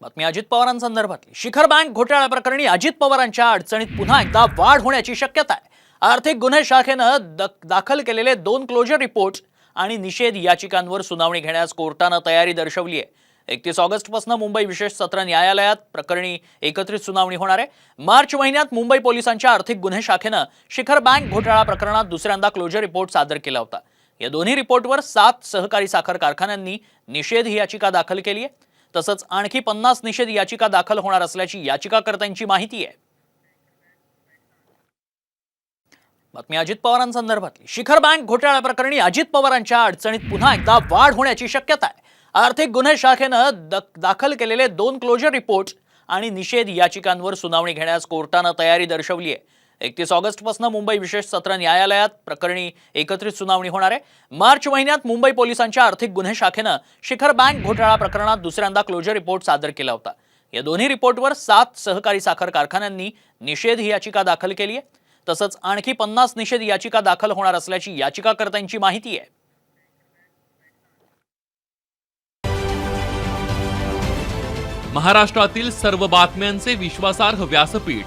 बातमी अजित पवारांसंदर्भातली. शिखर बँक घोटाळा प्रकरणी अजित पवारांच्या अडचणीत पुन्हा एकदा वाढ होण्याची शक्यता आहे. आर्थिक गुन्हे शाखेनं दक- दाखल केलेले दोन क्लोजर रिपोर्ट आणि निषेध याचिकांवर सुनावणी घेण्यास कोर्टानं तयारी दर्शवली आहे. एकतीस ऑगस्टपासून मुंबई विशेष सत्र न्यायालयात प्रकरणी एकत्रित सुनावणी होणार आहे. मार्च महिन्यात मुंबई पोलिसांच्या आर्थिक गुन्हे शाखेनं शिखर बँक घोटाळा प्रकरणात दुसऱ्यांदा क्लोजर रिपोर्ट सादर केला होता. या दोन्ही रिपोर्टवर सात सहकारी साखर कारखान्यांनी निषेध ही याचिका दाखल केली आहे. तसंच आणखी पन्नास निषेध याचिका दाखल होणार असल्याची याचिकाकर्त्यांची माहिती आहे. बातमी अजित पवारांसंदर्भातली. शिखर बँक घोटाळा प्रकरणी अजित पवारांच्या अडचणीत पुन्हा एकदा वाढ होण्याची शक्यता आहे. आर्थिक गुन्हे शाखेनं दाखल केलेले दोन क्लोजर रिपोर्ट आणि निषेध याचिकांवर सुनावणी घेण्यास कोर्टानं तयारी दर्शवली आहे. एकतीस ऑगस्टपासून मुंबई विशेष सत्र न्यायालयात प्रकरणी एकत्रित सुनावणी होणार आहे. मार्च महिन्यात मुंबई पोलिसांच्या आर्थिक गुन्हे शाखेनं शिखर बँक घोटाळा प्रकरणात दुसऱ्यांदा क्लोजर रिपोर्ट सादर केला होता. या दोन्ही रिपोर्टवर सात सहकारी साखर कारखान्यांनी निषेध ही याचिका दाखल केली आहे. तसंच आणखी पन्नास निषेध याचिका दाखल होणार असल्याची याचिकाकर्त्यांची माहिती आहे. महाराष्ट्रातील सर्व बातम्यांचे विश्वासार्ह व्यासपीठ